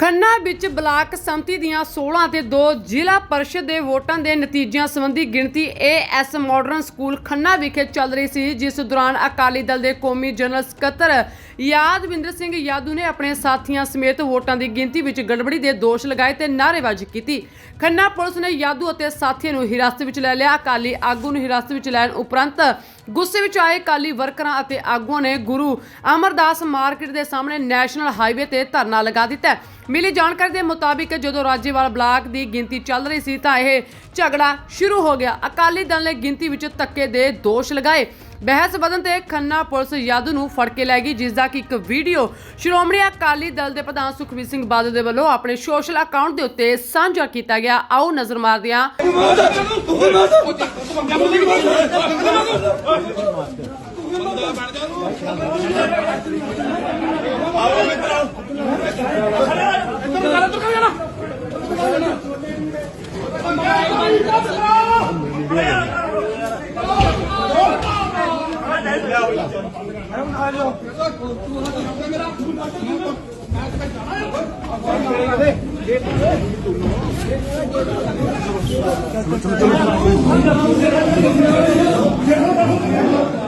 ਖੰਨਾ ਵਿੱਚ ਬਲਾਕ ਸੰਮਤੀ ਦੀਆਂ 16 ਅਤੇ 2 ਜ਼ਿਲ੍ਹਾ ਪਰਿਸ਼ਦ ਦੇ ਵੋਟਾਂ ਦੇ ਨਤੀਜਿਆਂ ਸੰਬੰਧੀ ਗਿਣਤੀ ਏਐਸ ਮਾਡਰਨ ਸਕੂਲ ਖੰਨਾ ਵਿਖੇ ਚੱਲ ਰਹੀ ਸੀ, ਜਿਸ ਦੌਰਾਨ ਅਕਾਲੀ ਦਲ ਦੇ ਕੌਮੀ ਜਨਰਲ ਸਕੱਤਰ ਯਾਦਵਿੰਦਰ ਸਿੰਘ ਯਾਦੂ ਨੇ ਆਪਣੇ ਸਾਥੀਆਂ ਸਮੇਤ ਵੋਟਾਂ ਦੀ ਗਿਣਤੀ ਵਿੱਚ ਗੜਬੜੀ ਦੇ ਦੋਸ਼ ਲਗਾਏ ਤੇ ਨਾਅਰੇਬਾਜ਼ੀ ਕੀਤੀ। ਖੰਨਾ ਪੁਲਿਸ ਨੇ ਯਾਦੂ ਅਤੇ ਸਾਥੀਆਂ ਨੂੰ ਹਿਰਾਸਤ ਵਿੱਚ ਲੈ ਲਿਆ। ਅਕਾਲੀ ਆਗੂ ਨੂੰ ਹਿਰਾਸਤ ਵਿੱਚ ਲੈਣ ਉਪਰੰਤ ਗੁੱਸੇ ਵਿੱਚ ਆਏ ਅਕਾਲੀ ਵਰਕਰਾਂ ਅਤੇ ਆਗੂਆਂ ਨੇ ਗੁਰੂ ਅਮਰਦਾਸ ਮਾਰਕੀਟ ਦੇ ਸਾਹਮਣੇ ਨੈਸ਼ਨਲ ਹਾਈਵੇ ਤੇ ਧਰਨਾ ਲਗਾ ਦਿੱਤਾ ਮਿਲੀ ਜਾਣਕਾਰੀ ਦੇ ਮੁਤਾਬਿਕ ਜਦੋਂ ਰਾਜੇਵਾਲ ਬਲਾਕ ਦੀ ਗਿਣਤੀ ਚੱਲ ਰਹੀ ਸੀ ਤਾਂ ਇਹ ਝਗੜਾ ਸ਼ੁਰੂ ਹੋ ਗਿਆ। ਅਕਾਲੀ ਦਲ ਨੇ ਗਿਣਤੀ ਵਿੱਚ ਧੱਕੇ ਦੇ ਦੋਸ਼ ਲਗਾਏ। ਬਹਿਸ ਵਧਣ ਤੇ ਖੰਨਾ ਪੁਲਿਸ ਯਾਦੂ ਨੂੰ ਫੜ ਕੇ ਲੈ ਗਈ, ਜਿਸ ਦਾ ਕਿ ਇੱਕ ਵੀਡੀਓ ਸ਼੍ਰੋਮਣੀ ਅਕਾਲੀ ਦਲ ਦੇ ਪ੍ਰਧਾਨ ਸੁਖਬੀਰ ਸਿੰਘ ਬਾਦਲ ਦੇ ਵੱਲੋਂ ਆਪਣੇ ਸੋਸ਼ਲ ਅਕਾਊਂਟ ਦੇ ਉੱਤੇ ਸਾਂਝਾ ਕੀਤਾ ਗਿਆ। ਆਓ ਨਜ਼ਰ ਮਾਰਦੇ ਹਾਂ। ਚਲੋ ਚਲੋ ਚਲੋ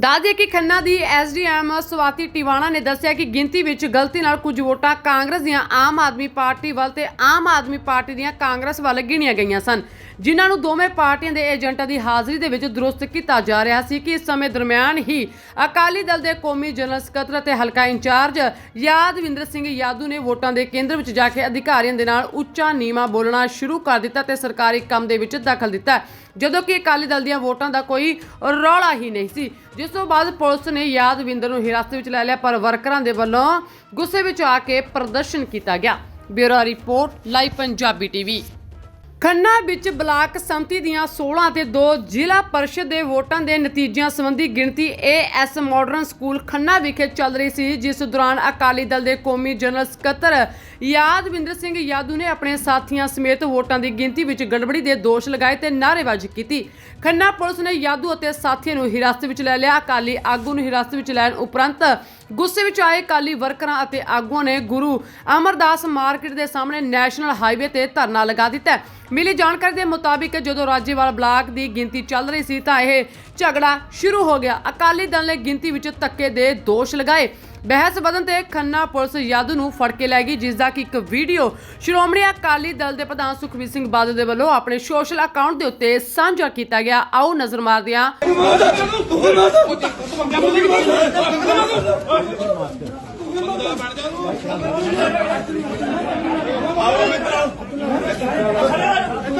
ਦਾਦੇ ਕਿ ਖੰਨਾ ਦੀ ਐਸਡੀਐਮ ਸਵਾਤੀ ਟਿਵਾਣਾ ਨੇ ਦੱਸਿਆ ਕਿ ਗਿਣਤੀ ਵਿੱਚ ਗਲਤੀ ਨਾਲ ਕੁਝ ਵੋਟਾਂ ਕਾਂਗਰਸ ਦੀਆਂ ਆਮ ਆਦਮੀ ਪਾਰਟੀ ਵੱਲ ਤੇ ਆਮ ਆਦਮੀ ਪਾਰਟੀ ਦੀਆਂ ਕਾਂਗਰਸ ਵੱਲ ਗਿਣੀਆਂ ਗਈਆਂ ਸਨ, ਜਿਨ੍ਹਾਂ ਨੂੰ ਦੋਵੇਂ ਪਾਰਟੀਆਂ ਦੇ ਏਜੰਟਾਂ ਦੀ ਹਾਜ਼ਰੀ ਦੇ ਵਿੱਚ ਦਰੁਸਤ ਕੀਤਾ ਜਾ ਰਿਹਾ ਸੀ ਕਿ ਇਸ ਸਮੇਂ ਦਰਮਿਆਨ ਹੀ ਅਕਾਲੀ ਦਲ ਦੇ ਕੌਮੀ ਜਨਰਲ ਸਕੱਤਰ ਅਤੇ ਹਲਕਾ ਇੰਚਾਰਜ ਯਾਦਵਿੰਦਰ ਸਿੰਘ ਯਾਦੂ ਨੇ ਵੋਟਾਂ ਦੇ ਕੇਂਦਰ ਵਿੱਚ ਜਾ ਕੇ ਅਧਿਕਾਰੀਆਂ ਦੇ ਨਾਲ ਉੱਚਾ ਨੀਵਾਂ ਬੋਲਣਾ ਸ਼ੁਰੂ ਕਰ ਦਿੱਤਾ ਤੇ ਸਰਕਾਰੀ ਕੰਮ ਦੇ ਵਿੱਚ ਦਖਲ ਦਿੱਤਾ, ਜਦੋਂ ਕਿ ਅਕਾਲੀ ਦਲ ਦੀਆਂ ਵੋਟਾਂ ਦਾ ਕੋਈ ਰੌਲਾ ਹੀ ਨਹੀਂ ਸੀ। ਜਿਸ ਤੋਂ ਬਾਅਦ ਪੁਲਿਸ ਨੇ ਯਾਦਵਿੰਦਰ ਨੂੰ ਹਿਰਾਸਤ ਵਿੱਚ ਲੈ ਲਿਆ, ਪਰ ਵਰਕਰਾਂ ਦੇ ਵੱਲੋਂ ਗੁੱਸੇ ਵਿੱਚ ਆ ਕੇ ਪ੍ਰਦਰਸ਼ਨ ਕੀਤਾ ਗਿਆ। Bureau report, live Punjabi TV. Khanna ਵਿੱਚ ਬਲਾਕ ਸੰਮਤੀ ਦੀਆਂ 16 ਅਤੇ 2 ਜ਼ਿਲ੍ਹਾ ਪਰਿਸ਼ਦ ਦੇ ਵੋਟਾਂ ਦੇ ਨਤੀਜਿਆਂ ਸੰਬੰਧੀ ਗਿਣਤੀ ਏਐਸ ਮਾਡਰਨ ਸਕੂਲ ਖੰਨਾ ਵਿਖੇ ਚੱਲ ਰਹੀ ਸੀ, ਜਿਸ ਦੌਰਾਨ ਅਕਾਲੀ ਦਲ ਦੇ ਕੌਮੀ ਜਨਰਲ ਸਕੱਤਰ ਯਾਦਵਿੰਦਰ ਸਿੰਘ ਯਾਦੂ ਨੇ ਆਪਣੇ ਸਾਥੀਆਂ ਸਮੇਤ ਵੋਟਾਂ ਦੀ ਗਿਣਤੀ ਵਿੱਚ ਗੜਬੜੀ ਦੇ ਦੋਸ਼ ਲਗਾਏ ਤੇ ਨਾਅਰੇਬਾਜ਼ੀ ਕੀਤੀ। ਖੰਨਾ ਪੁਲਿਸ ਨੇ ਯਾਦੂ ਅਤੇ ਸਾਥੀਆਂ ਨੂੰ ਹਿਰਾਸਤ ਵਿੱਚ ਲੈ ਲਿਆ। ਅਕਾਲੀ ਆਗੂ ਨੂੰ ਹਿਰਾਸਤ ਵਿੱਚ ਲੈਣ ਉਪਰੰਤ ਗੁੱਸੇ ਵਿੱਚ ਆਏ ਅਕਾਲੀ ਵਰਕਰਾਂ ਅਤੇ ਆਗੂਆਂ ਨੇ ਗੁਰੂ ਅਮਰਦਾਸ ਮਾਰਕੀਟ ਦੇ ਸਾਹਮਣੇ ਨੈਸ਼ਨਲ ਹਾਈਵੇ ਤੇ ਧਰਨਾ ਲਗਾ ਦਿੱਤਾ। ਮਿਲੀ ਜਾਣਕਾਰੀ ਦੇ ਮੁਤਾਬਿਕ ਜਦੋਂ ਰਾਜੇਵਾਲ ਬਲਾਕ ਦੀ ਗਿਣਤੀ ਚੱਲ ਰਹੀ ਸੀ ਤਾਂ ਇਹ ਝਗੜਾ ਸ਼ੁਰੂ ਹੋ ਗਿਆ। ਅਕਾਲੀ ਦਲ ਨੇ ਗਿਣਤੀ ਵਿੱਚ ਧੱਕੇ ਦੇ ਦੋਸ਼ ਲਗਾਏ। ਬਹਿਸ ਵਧਣ ਤੇ ਖੰਨਾ ਪੁਲਿਸ ਯਾਦੂ ਨੂੰ ਫੜ ਕੇ ਲੈ ਗਈ, ਜਿਸ ਦਾ ਕਿ ਇੱਕ ਵੀਡੀਓ ਸ਼੍ਰੋਮਣੀ ਅਕਾਲੀ ਦਲ ਦੇ ਪ੍ਰਧਾਨ ਸੁਖਬੀਰ ਸਿੰਘ ਬਾਦਲ ਦੇ ਵੱਲੋਂ ਆਪਣੇ ਸੋਸ਼ਲ ਅਕਾਊਂਟ ਦੇ ਉੱਤੇ ਸਾਂਝਾ ਕੀਤਾ ਗਿਆ। ਆਓ ਨਜ਼ਰ ਮਾਰਦੇ ਹਾਂ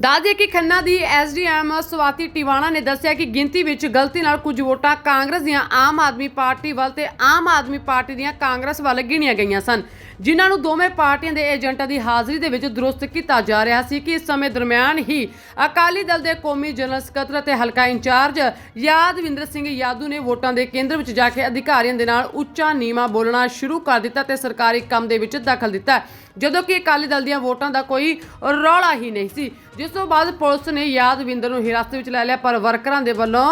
ਦਾਦੇ ਕਿ ਖੰਨਾ ਦੀ ਐਸਡੀਐਮ ਸਵਾਤੀ ਟਿਵਾਣਾ ਨੇ ਦੱਸਿਆ ਕਿ ਗਿਣਤੀ ਵਿੱਚ ਗਲਤੀ ਨਾਲ ਕੁਝ ਵੋਟਾਂ ਕਾਂਗਰਸ ਦੀਆਂ ਆਮ ਆਦਮੀ ਪਾਰਟੀ ਵੱਲ ਤੇ ਆਮ ਆਦਮੀ ਪਾਰਟੀ ਦੀਆਂ ਕਾਂਗਰਸ ਵੱਲ ਗਿਣੀਆਂ ਗਈਆਂ ਸਨ। ਜਿਨ੍ਹਾਂ ਨੂੰ ਦੋਵੇਂ ਪਾਰਟੀਆਂ ਦੇ ਏਜੰਟਾਂ ਦੀ ਹਾਜ਼ਰੀ ਦੇ ਵਿੱਚ ਦਰੁਸਤ ਕੀਤਾ ਜਾ ਰਿਹਾ ਸੀ ਕਿ ਇਸ ਸਮੇਂ ਦਰਮਿਆਨ ਹੀ ਅਕਾਲੀ ਦਲ ਦੇ ਕੌਮੀ ਜਨਰਲ ਸਕੱਤਰ ਅਤੇ ਹਲਕਾ ਇੰਚਾਰਜ ਯਾਦਵਿੰਦਰ ਸਿੰਘ ਯਾਦੂ ਨੇ ਵੋਟਾਂ ਦੇ ਕੇਂਦਰ ਵਿੱਚ ਜਾ ਕੇ ਅਧਿਕਾਰੀਆਂ ਦੇ ਨਾਲ ਉੱਚਾ ਨੀਵਾਂ ਬੋਲਣਾ ਸ਼ੁਰੂ ਕਰ ਦਿੱਤਾ ਤੇ ਸਰਕਾਰੀ ਕੰਮ ਦੇ ਵਿੱਚ ਦਖਲ ਦਿੱਤਾ, ਜਦੋਂ ਕਿ ਅਕਾਲੀ ਦਲ ਦੀਆਂ ਵੋਟਾਂ ਦਾ ਕੋਈ ਰੌਲਾ ਹੀ ਨਹੀਂ ਸੀ। ਜਿਸ ਤੋਂ ਬਾਅਦ ਪੁਲਿਸ ਨੇ ਯਾਦਵਿੰਦਰ ਨੂੰ ਹਿਰਾਸਤ ਵਿੱਚ ਲੈ ਲਿਆ, ਪਰ ਵਰਕਰਾਂ ਦੇ ਵੱਲੋਂ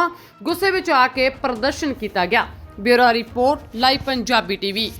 ਗੁੱਸੇ ਵਿੱਚ ਆ ਕੇ ਪ੍ਰਦਰਸ਼ਨ ਕੀਤਾ ਗਿਆ। Bureau report, live Punjabi TV.